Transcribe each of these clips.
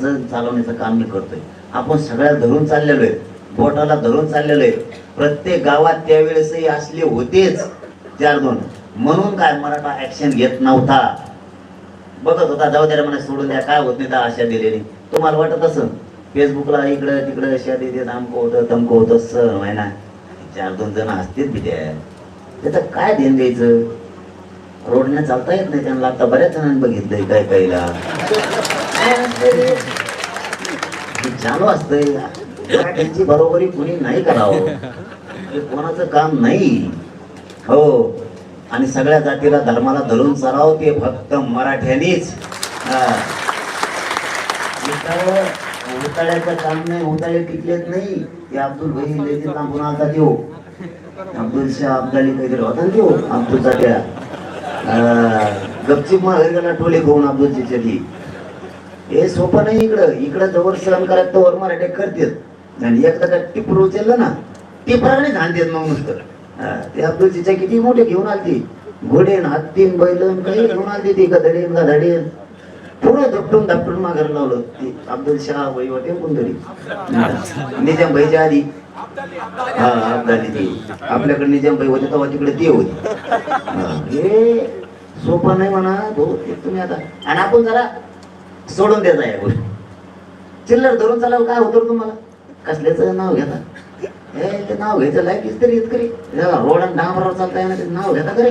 चालवण्याचं काम मी करतोय. आपण सगळ्या धरून चाललेलो आहे बोटाला धरून चाललेलो आहे प्रत्येक गावात त्यावेळेसही असले होतेच चार दोन म्हणून काय मराठा ऍक्शन घेत नव्हता. बघत होता जाऊ द्या म्हणा सोडून द्या. काय होत नाही त्या आशा दिलेली. तुम्हाला वाटत असं फेसबुकला इकडं तिकडं अशा देते अमकं होतं तमकं होतं. सर महिना चार दोन जण असतेच बिट्या त्याचं काय ध्यान द्यायचं? रोडने चालता येत नाही त्यांना. आता बऱ्याच जणांनी बघितलंय काय काहीला काय असतंय चालू असतंय मराठ्यांची बरोबरी कुणी नाही करावं. कोणाचं काम नाही. हो. आणि सगळ्या जातीला धर्माला धरून चालावं ते फक्त मराठ्यांनीच. हा. उताळ्याचं काम नाही उताळे टिकलेत नाही. ते अब्दुल भाई लेझी लांबून देऊ. अब्दुल शाह अब्दाली काहीतरी होता ना देऊ अब्दुलचा त्या. गपचिप गपचीप मग टोले घेऊन अब्दुलची चटी हे सोपं नाही इकडं. इकडं जवळ सहन करायचं तोवर मराठे करतेत आणि एकदा का टिपर उचललं ना टिपराने देत मग नुसतं. ते अब्दुल चिचा किती मोठे घेऊन आलती. घोडेन हत्तीन बैलन काही घेऊन आलती ती गधडेन गधाडेन. पूर्ण धपटून धपटून माघार लावलं. ते अब्दुल शाह वही वाटे कोणतरी निजाम भाईच्या आधी. हा अब्दाली ती. आपल्याकडे निजाम भाई होते तेव्हा तिकडे ते होते. हे सोपं नाही म्हणा भाऊ तुम्ही आता. आणि आपण जरा सोडून द्यायचा या गोष्टी. चिल्लर धरून चालावं काय होतं तुम्हाला? कसल्याच नाव घेता? हे ते नाव घ्यायचं लायकीच तरी इतकरी रोड आणि डांबरावर चालता येणार ते नाव घेता करे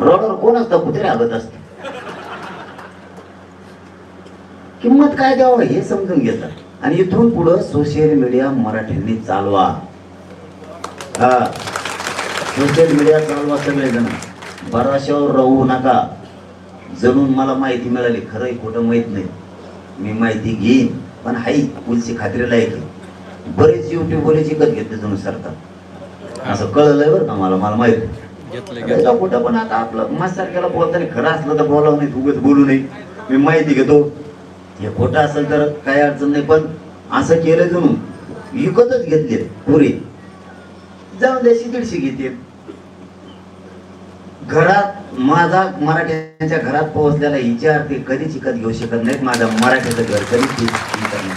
रोडवर कोण असतं? कुत्रे हगत असत किंमत काय द्यावं हे समजून घेतात आणि इथून पुढं सोशल मीडिया मराठ्यांनी चालवा. हा. सोशल मीडिया चालवा सगळेजण. भराशावर राहू नका. जणून मला माहिती मिळाली. खरंय खोटं माहीत नाही. मी माहिती घेईन पण हाई पुलची खात्रीला येते बरेच युट्यूब वाले शिकत घेतले जणू सरकार. असं कळलंय बरं का मला? मला माहिती घेतलं कुठं पण आता आपलं माझ्यासारख्याला बोलताना खरं असलं तर बोलावं नाही उगाच बोलू नये मी माहिती घेतो. हे खोटं असेल तर काही अडचण नाही पण असं केलं जणू. विकतच घेतले पुरे. जाऊन द्याशी दीडशे घेते घरात माझा मराठ्यांच्या घरात पोहोचलेला विचार ते कधीच इकत घेऊ शकत नाहीत. माझ्या मराठ्याचं घर कधीच ते नाही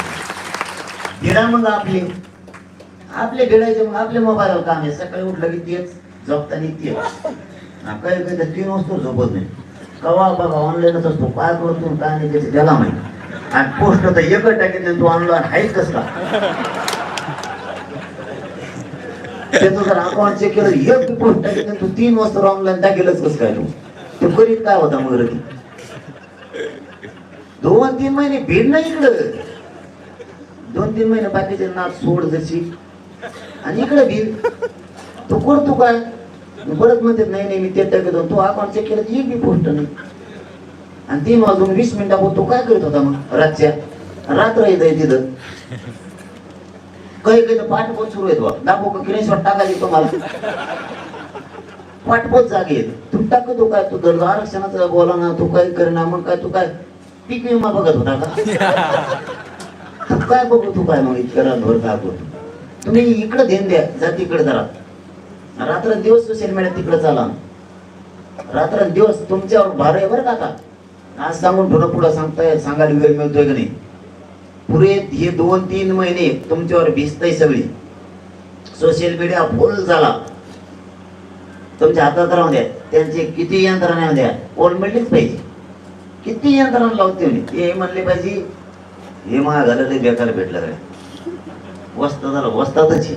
गिरा मग आपले. आपले गिडायचे मग आपले मोबाईलवर काम आहे. सकाळी उठलं की तेच झोपताना तेच. काही काही तर तीन वस्तू झोपत नाही. कवा बघा ऑनलाईनच असतो काय करतो काय नाही त्याचं त्याला माहिती. आणि पोस्ट तर एकच टाकेत नाही तू ऑनलाईन आहेच कसला? त्याचं जर अकाउंट चेक केलं एक पोस्ट तू तीन वाजता लाईन टाकेलच कस काय तू? करीत काय होता मग दोन तीन महिने भीड नाही इकडं. दोन तीन महिने बाकीचे नाच सोड जशी. आणि इकडे भीड तू करतो काय? परत म्हणते नाही नाही मी ते टाकत तू अकाउंट चेक केलं एक बी पोस्ट नाही. आणि तीन वाजून वीस मिनिटापूर तू काय करत होता मग? रातच्या? रात्र येत आहे तिथं. काही काही तर पाठपोत सुरू आहेत दाखव का किरेश्वर टाकायची तुम्हाला पाठपोत जागे टाक तू टाकतो काय? तू दर आरक्षणाचं बोला ना तू काय करेना मग काय तू काय? पीक विमा बघत होता का? तू काय बघू तू काय मग इतकं रातभर काय तुम्ही इकडं ध्यान द्या. जा तिकडे जरा. रात्र दिवस सोशल मीडिया तिकडे चाला. रात्र दिवस तुमच्यावर भार आहे बरं का आता. आज सांगून पुढं पुढं सांगताय सांगायला वेळ मिळतोय का नाही? पुरे हे दोन तीन महिने तुमच्यावर भिजतय सगळी. सोशल मीडिया फुल झाला. तुमच्या हातात राहून द्या. त्यांचे किती यंत्रणा द्या. कोण मिळलीच पाहिजे. किती यंत्रणा लावते हे म्हणले पाहिजे. हे महागाला लय बेकार भेटलं काय वस्त झालं वस्तातच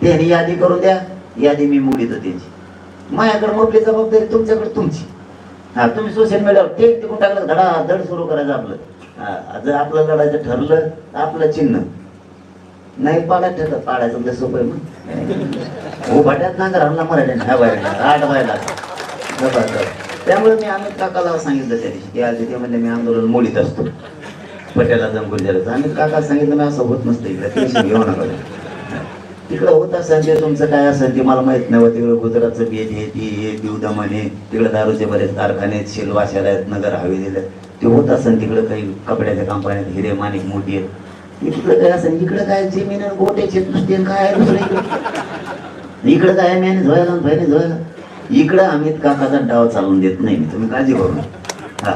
त्यांनी यादी करून द्या. यादी मी मुडीत त्यांची माझ्याकडे मोठी जबाबदारी तुमच्याकडे तुमची. हा तुम्ही सोशल मीडियावर ते तिकून टाकलं धडा धड सुरू करायचं आपलं. जर आपलं लढायचं ठरलं तर आपलं चिन्ह. नाही पाडायचं ठरलं पाडायचं म्हणजे सोपं मग. उभाट्यात नांगर आणला मराठी ह्या बाहेर आठ बायला. त्यामुळे मी अमित काकाला सांगितलं त्या दिवशी ते आले ते म्हणजे मी आंदोलन मोडीत असतो. पट्याला जमकुल झालं अमित काका सांगितलं मी असं होत नसतं इकडे टेन्शन घेऊ नका. तिकडं होत असेल ते तुमचं काय असेल ते मला माहीत नाही तिकडं गुजरातचं बेट हे ती हे दिव दमन हे तिकडे दारूचे बरेच कारखाने आहेत, शेलवाशाला आहेत नगर हवेलीला ते होत असेल तिकडं काही कपड्याच्या कंपन्यात हिरे माणिक मोठी आहेत. तिकडं काय असेल इकडं काय जमीन आणि गोट्याचे दृष्टी काय दुसरं इकडं? इकडं काय मॅनेज व्हायला मॅनेज व्हायला इकडं अमित काकाचा डाव चालून देत नाही मी. तुम्ही काळजी करू हा.